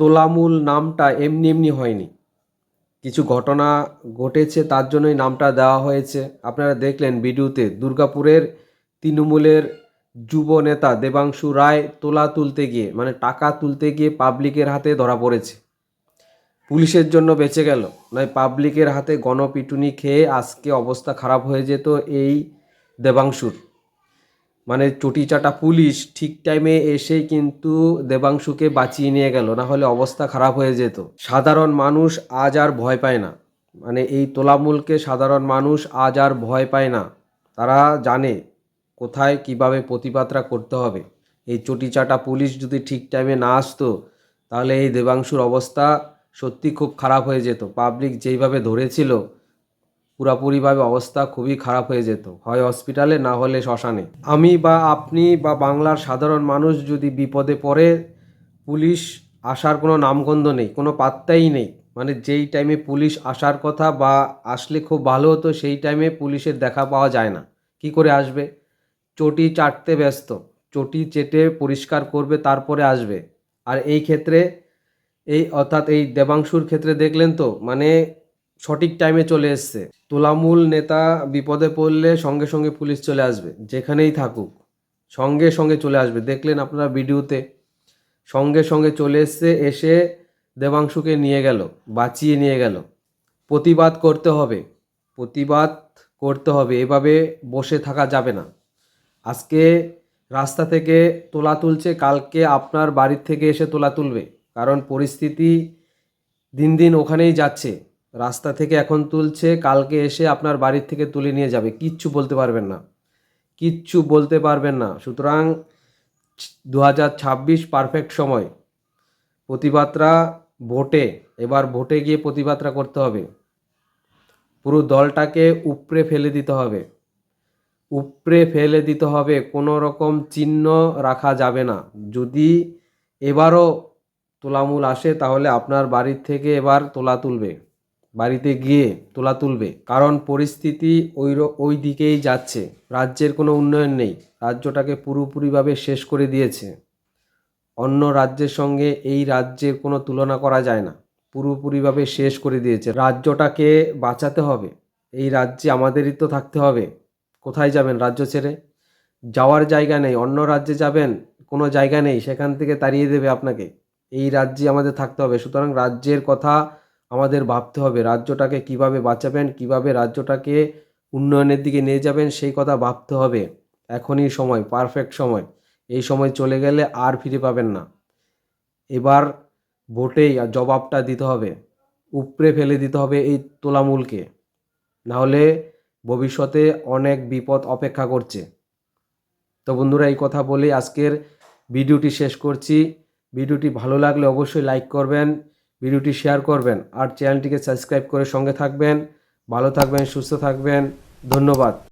তোলামূল নামটা এমনি এমনি হয়নি। কিছু ঘটনা ঘটেছে, তার জন্যই নামটা দেওয়া হয়েছে। আপনারা দেখলেন ভিডিওতে দুর্গাপুরের তৃণমূলের যুব নেতা দেবাংশু রায় তোলা তুলতে গিয়ে মানে টাকা তুলতে গিয়ে পাবলিকের হাতে ধরা পড়েছে। পুলিশের জন্য বেঁচে গেল। নয়, পাবলিকের হাতে গণপিটুনি খেয়ে আজকে অবস্থা খারাপ হয়ে যেত এই দেবাংশুর। মানে চটিচাটা পুলিশ ঠিক টাইমে এসে কিন্তু দেবাংশুকে বাঁচিয়ে নিয়ে গেল, না হলে অবস্থা খারাপ হয়ে যেত। সাধারণ মানুষ আজ আর ভয় পায় না। মানে এই তোলামূলকে সাধারণ মানুষ আজ আর ভয় পায় না। তারা জানে কোথায় কীভাবে প্রতিবাদটা করতে হবে। এই চটিচাটা পুলিশ যদি ঠিক টাইমে না আসতো, তাহলে এই দেবাংশুর অবস্থা সত্যি খুব খারাপ হয়ে যেত। পাবলিক যেইভাবে ধরেছিল পুরাপুরিভাবে অবস্থা খুবই খারাপ হয়ে যেত, হয় হসপিটালে না হলে শ্মশানে। আমি বা আপনি বা বাংলার সাধারণ মানুষ যদি বিপদে পড়ে, পুলিশ আসার কোনো নামগন্ধ নেই, কোনো পাত্তাই নেই। মানে যেই টাইমে পুলিশ আসার কথা বা আসলে খুব ভালো হতো, সেই টাইমে পুলিশের দেখা পাওয়া যায় না। কি করে আসবে? চটি চাটতে ব্যস্ত, চটি চেটে পরিষ্কার করবে, তারপরে আসবে। আর এই ক্ষেত্রে, এই অর্থাৎ এই দেবাংশুর ক্ষেত্রে দেখলেন তো মানে সঠিক টাইমে চলে এসছে। তোলামূল নেতা বিপদে পড়লে সঙ্গে সঙ্গে পুলিশ চলে আসবে, যেখানেই থাকুক। সঙ্গে সঙ্গে চলে আসবে। দেখলেন আপনারা ভিডিওতে, সঙ্গে সঙ্গে চলে এসছে, এসে দেবাংশুকে নিয়ে গেল, বাঁচিয়ে নিয়ে গেল। প্রতিবাদ করতে হবে, প্রতিবাদ করতে হবে, এভাবে বসে থাকা যাবে না। আজকে রাস্তা থেকে তোলা তুলছে, কালকে আপনার বাড়ির থেকে এসে তোলা তুলবে, কারণ পরিস্থিতি দিন দিন ওখানেই যাচ্ছে। রাস্তা থেকে এখন তুলছে, কালকে এসে আপনার বাড়ির থেকে তুলে নিয়ে যাবে। কিচ্ছু বলতে পারবেন না। কিচ্ছু বলতে পারবেন না। সুতরাং দু হাজার ছাব্বিশ পারফেক্ট সময়। প্রতিবাদটা ভোটে, এবার ভোটে গিয়ে প্রতিবাদটা করতে হবে। পুরো দলটাকে উপড়ে ফেলে দিতে হবে। উপড়ে ফেলে দিতে হবে, কোনো রকম চিহ্ন রাখা যাবে না। যদি এবারও তোলামূল আসে, তাহলে আপনার বাড়ির থেকে এবার তোলা তুলবে। বাড়িতে গিয়ে তোলা তুলবে। কারণ পরিস্থিতি ওই ওই দিকেই যাচ্ছে। রাজ্যের কোনো উন্নয়ন নেই। রাজ্যটাকে পুরোপুরিভাবে শেষ করে দিয়েছে। অন্য রাজ্যের সঙ্গে এই রাজ্যের কোনো তুলনা করা যায় না। পুরোপুরিভাবে শেষ করে দিয়েছে। রাজ্যটাকে বাঁচাতে হবে। এই রাজ্যে আমাদেরই তো থাকতে হবে। কোথায় যাবেন রাজ্য ছেড়ে? যাওয়ার জায়গা নেই। অন্য রাজ্যে যাবেন, কোনো জায়গা নেই। সেখান থেকে তাড়িয়ে দেবে আপনাকে। এই রাজ্যে আমাদের থাকতে হবে। সুতরাং রাজ্যের কথা আমাদের ভাবতে হবে রাজ্যটাকে কীভাবে বাঁচাবেন, কীভাবে রাজ্যটাকে উন্নয়নের দিকে নিয়ে যাবেন সেই কথা ভাবতে হবে। এখনই সময় পারফেক্ট সময়। এই সময় চলে গেলে আর ফিরে পাবেন না। এবার ভোটেই জবাবটা দিতে হবে। উপড়ে ফেলে দিতে হবে এই তোলামূলকে। নাহলে ভবিষ্যতে অনেক বিপদ অপেক্ষা করছে। তো বন্ধুরা, এই কথা বলে আজকের ভিডিওটি শেষ করছি। ভিডিওটি ভালো লাগলে অবশ্যই লাইক করবেন। ভিডিওটি শেয়ার করবেন আর চ্যানেলটিকে সাবস্ক্রাইব করে সঙ্গে থাকবেন। ভালো থাকবেন সুস্থ থাকবেন। ধন্যবাদ।